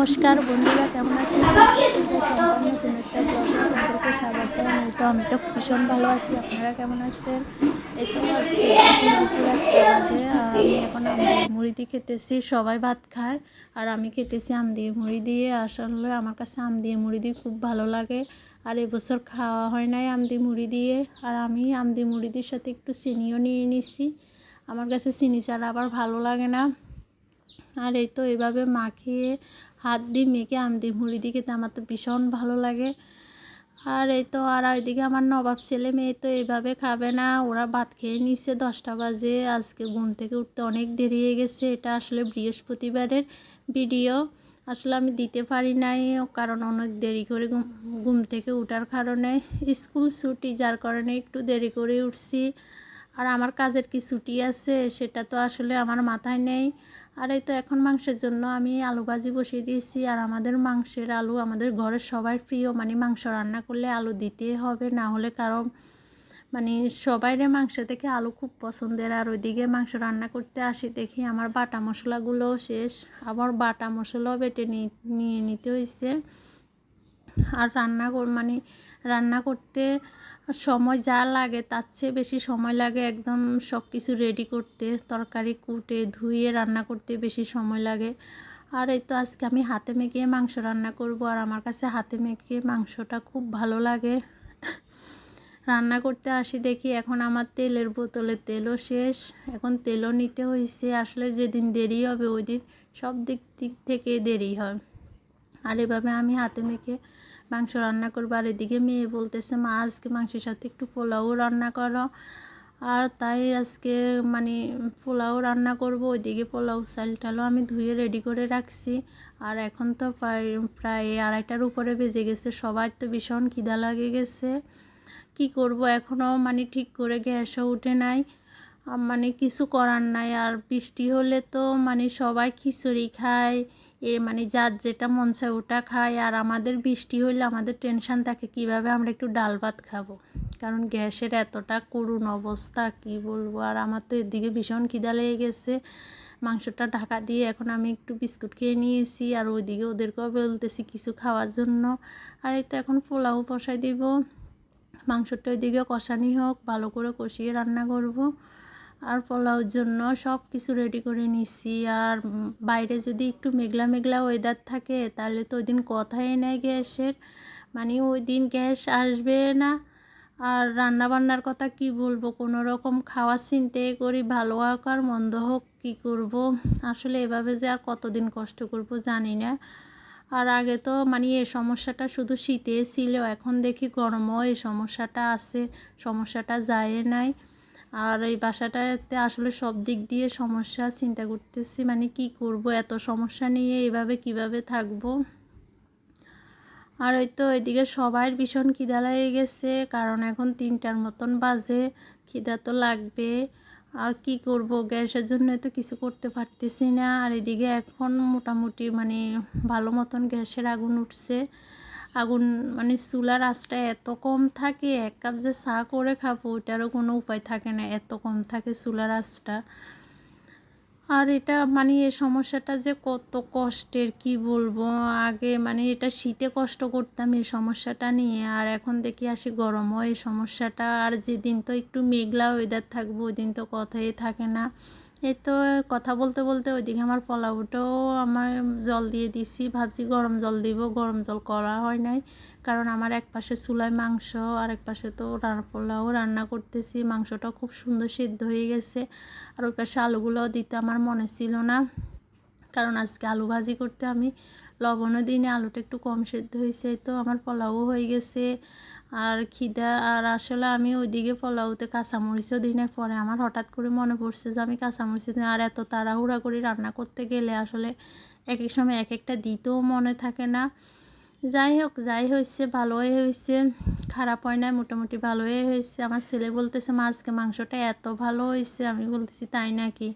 নমস্কার, বন্ধুরা কেমন আছেন? তো আমি তো ভীষণ ভালো আছি, আপনারা কেমন আছেন? এই তো আজকে আমি এখন মুড়ি দিয়ে খেতেছি, সবাই ভাত খায়। আর আমি খেতেছি আম দিয়ে মুড়ি দিয়ে। আসলে আমার কাছে আম দিয়ে মুড়ি দিয়ে খুব ভালো লাগে। আর এবছর খাওয়া হয় নাই আম দিয়ে মুড়ি দিয়ে। আর আমি আম দিয়ে মুড়ি দিয়ে সাথে একটু চিনিও নিয়ে নিছি। আমার কাছে চিনি ছাড়া আবার ভালো লাগে না। আর এই তো এভাবে মাখিয়ে হাত দিয়ে মেখে আম আমদি মুড়ি দিয়ে খেতে আমার তো ভীষণ ভালো লাগে। আর এই তো আর ওইদিকে আমার নবাব ছেলে মেয়ে তো এইভাবে খাবে না, ওরা ভাত খেয়ে নিচ্ছে দশটা বাজে। আজকে ঘুম থেকে উঠতে অনেক দেরি হয়ে গেছে, এটা আসলে বৃহস্পতিবারের ভিডিও। আসলে আমি দিতে পারি নাই, কারণ অনেক দেরি করে ঘুম ঘুম থেকে উঠার কারণে স্কুল ছুটি, যার কারণে একটু দেরি করে উঠছি। আর আমার কাজের কি ছুটি আছে সেটা তো আসলে আমার মাথায় নেই। আর এই তো এখন মাংসের জন্য আমি আলু ভাজি বসিয়ে দিয়েছি। আর আমাদের মাংসের আলু আমাদের ঘরের সবার প্রিয় মানে মাংস রান্না করলে আলু দিতে হবে, না হলে কারণ মানে সবাইরে মাংস থেকে আলু খুব পছন্দের। আর ওইদিকে মাংস রান্না করতে আসি দেখি আমার বাটা মশলাগুলোও শেষ। আবার বাটা মশলাও বেটে নিয়ে নিতে হয়েছে আর রান্না মানে রান্না করতে সময় যা লাগে তার চেয়ে বেশি সময় লাগে একদম সব কিছু রেডি করতে, তরকারি কুটে, ধুয়ে রান্না করতে বেশি সময় লাগে। আর এই তো আজকে আমি হাতে মেখে মাংস রান্না করব আর আমার কাছে হাতে মেখে মাংসটা খুব ভালো লাগে। রান্না করতে আসি দেখি এখন আমার তেলের বোতলে তেলও শেষ, এখন তেলও নিতে হয়েছে আসলে যেদিন দেরি হবে ওই দিন সব দিক দিক থেকে দেরি হয়। আর এভাবে আমি হাতে মেখে মাংস রান্না করব। আর এদিকে মেয়ে বলতেছে, মা, আজকে মাংসের সাথে একটু পোলাও রান্না করো। আর তাই আজকে মানে পোলাও রান্না করব। ওইদিকে পোলাও চাল টালও আমি ধুয়ে রেডি করে রাখছি। আর এখন তো প্রায় প্রায় আড়াইটার উপরে বেজে গেছে। সবাই তো ভীষণ খিদা লাগে গেছে। কি করব? এখনও মানে ঠিক করে গ্যাসও উঠে নাই। মানে কিছু করার নাই। আর বৃষ্টি হলে তো মানে সবাই খিচুড়ি খায় এ মানে যার যেটা মন চায় ওটা খায়। আর আমাদের বৃষ্টি হইলে আমাদের টেনশান থাকে কীভাবে আমরা একটু ডাল ভাত খাব। কারণ গ্যাসের এতটা করুণ অবস্থা, কি বলব? আর আমার তো এদিকে ভীষণ খিদা লেগে গেছে। মাংসটা ঢাকা দিয়ে এখন আমি একটু বিস্কুট খেয়ে নিয়েছি। আর ওইদিকে ওদেরকেও বলতেছি কিছু খাওয়ার জন্য। আর এই তো এখন পোলাও বসাই দিব। মাংসটা ওইদিকে কষানি হোক, ভালো করে কষিয়ে রান্না করব। আর পোলাওর জন্য সব কিছু রেডি করে নিছি। আর বাইরে যদি একটু মেঘলা মেঘলা ওয়েদার থাকে, তাহলে তো ওই দিন কথাই নেই গ্যাসের। মানে ওই দিন গ্যাস আসবে না। আর রান্না বান্নার কথা কি বলব? কোনো রকম খাওয়া চিনতে করি, ভালো হোক আর মন্দ হোক, কী করব? আসলে এভাবে যে আর কতদিন কষ্ট করব জানি না। আর আগে তো মানে এই সমস্যাটা শুধু শীতে ছিল, এখন দেখি গরমও এই সমস্যাটা আছে, সমস্যাটা যায় নাই। আর এই বাসাটাতে আসলে সব দিক দিয়ে সমস্যা, চিন্তা করতেছি মানে কি করব, এত সমস্যা নিয়ে এভাবে কীভাবে থাকব? আর ওই তো এদিকে সবার ভীষণ খিদা লাগে গেছে, কারণ এখন তিনটার মতন বাজে, খিদা তো লাগবে। আর কি করব, গ্যাসের জন্য তো কিছু করতে পারতেছি না। আর এদিকে এখন মোটামুটি মানে ভালো মতন গ্যাসের আগুন উঠছে। আগুন মানে চুলার আঁচটা এত কম থাকে, এক কাপ যে চা করে খাব ওটারও কোনো উপায় থাকে না, এত কম থাকে চুলার আঁচটা। আর এটা মানে এ সমস্যাটা যে কত কষ্টের, কি বলব? আগে মানে এটা শীতে কষ্ট করতাম এই সমস্যাটা নিয়ে, আর এখন দেখি আসি গরমও এই সমস্যাটা। আর যেদিন তো একটু মেঘলা ওয়েদার থাকব ওই দিন তো কথাই থাকে না। এই তো কথা বলতে বলতে ওইদিকে আমার পোলাওটাও আমার জল দিয়ে দিছি। ভাবছি গরম জল দিব, গরম জল করা হয় নাই। কারণ আমার এক পাশে চুলায় মাংস আর এক পাশে তো পোলাও রান্না করতেছি। মাংসটা খুব সুন্দর সিদ্ধ হয়ে গেছে। আর ওই পাশে আলুগুলোও দিতে আমার মনে ছিল না। কারণ আজকে আলু ভাজি করতে আমি লবণও দিনে আলুটা একটু কম সেদ্ধ হয়েছে তো আমার পোলাও হয়ে গেছে। আর খিদা, আর আসলে আমি ওইদিকে পোলাওতে কাঁচামরিচও দিই না পরে আমার হঠাৎ করে মনে পড়ছে যে আমি কাঁচামরিচ দিই আর এত তাড়াহুড়া করে রান্না করতে গেলে আসলে এক এক সময় এক একটা দিতেও মনে থাকে না। যাই হোক, যাই হয়েছে, ভালোই হয়েছে, খারাপ হয় না মোটামুটি ভালোই হয়েছে। আমার ছেলে বলতেছে মাছকে মাংসটা এত ভালো হয়েছে। আমি বলতেছি, তাই নাকি?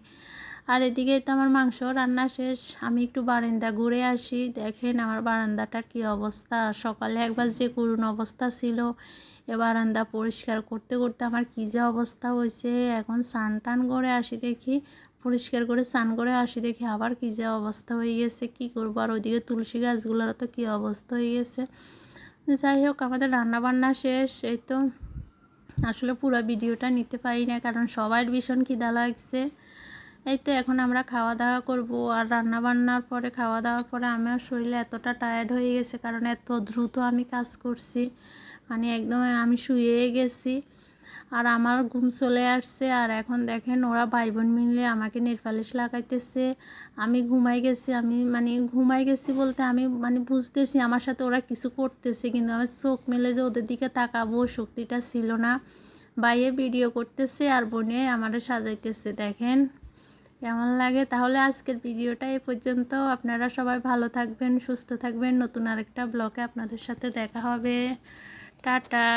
আর এদিকে তো আমার মাংস রান্না শেষ। আমি একটু বারান্দা ঘুরে আসি। দেখেন আমার বারান্দাটার কি অবস্থা। সকালে একবার যে করুণ অবস্থা ছিল, এ বারান্দা পরিষ্কার করতে করতে আমার কী যে অবস্থা হয়েছে। এখন স্নান টান করে আসি দেখি, পরিষ্কার করে স্নান করে আসি দেখি আবার কী যে অবস্থা হয়ে গেছে, কী করব? আর ওইদিকে তুলসী গাছগুলোরও তো কী অবস্থা হয়ে গেছে। যাই হোক, আমাদের রান্না বান্না শেষ। এই তো, আসলে পুরো ভিডিওটা নিতে পারি না, কারণ সবার ভীষণ খিদা লাগছে। এই তো এখন আমরা খাওয়া দাওয়া করব। আর রান্না বান্নার পরে খাওয়া দাওয়ার পরে আমার শরীরে এতটা টায়ার্ড হয়ে গেছে, কারণ এত দ্রুত আমি কাজ করছি। মানে একদম আমি শুয়ে গেছি। আর আমার ঘুম চলে আসছে, আর এখন দেখেন ওরা ভাই বোন মিলে আমাকে নেরপালিশ লাগাইতেছে। আমি ঘুমাই গেছি, আমি মানে ঘুমাই গেছি বলতে আমি মানে বুঝতেছি আমার সাথে ওরা কিছু করতেছে, কিন্তু আমার চোখ মেলে যে ওদের দিকে তাকাবো শক্তিটা ছিল না। বাইরে ভিডিও করতেছে আর বোনে আমাদের সাজাইতেছে, দেখেন। কেমন লাগে? তাহলে আজকের ভিডিওটা এ পর্যন্ত। আপনারা সবাই ভালো থাকবেন, সুস্থ থাকবেন। নতুন আরেকটা ব্লগে আপনাদের সাথে দেখা হবে। টাটা।